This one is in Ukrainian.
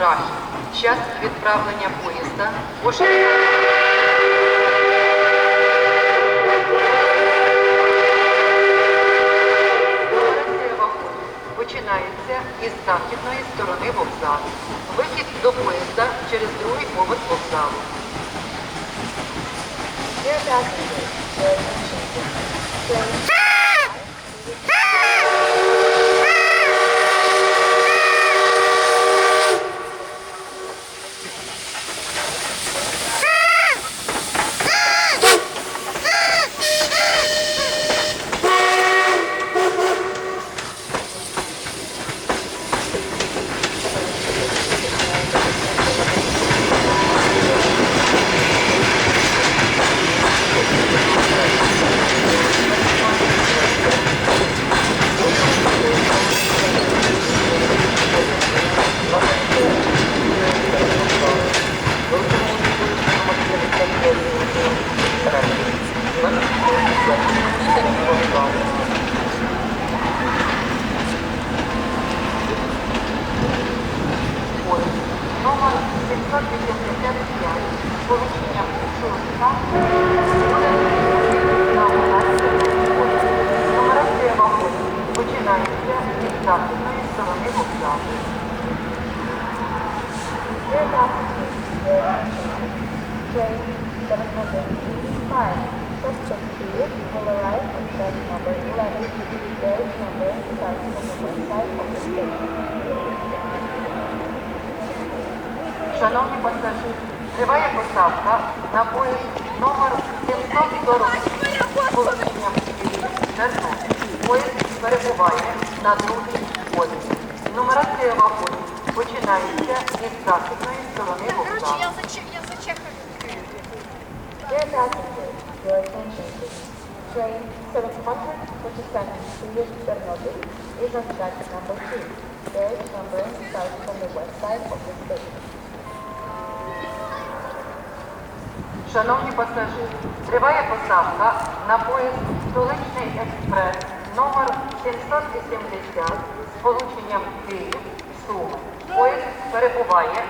Рахів. Час відправлення поїзда. Операція вагону починається із західної сторони вокзалу. Вихід до поїзда через другий поверх вокзалу. Dear passengers, your attention please. Train Поїзд номер 785 з полученням шоста буде на операцію поїзд. Нумерація вагонів починається із західної сторони вокзалу. Dear passengers, your attention please. Train 785, section 2 will arrive on track number 11. Carriage number starts from the west side of the station. Шановні пасажири, триває поставка на поїзд номер 740 з полученням Черно. Поїзд перебуває на другій поїзді. Нумерація вагонів починається із західної сторони вокзалу. Train 747 to Chernobyl is on track number 2. Carriage number starts from the west side of the station. Шановні пасажири, триває поставка на поїзд Столичний експрес номер 780 з полученням Київ Суми. Поїзд перебуває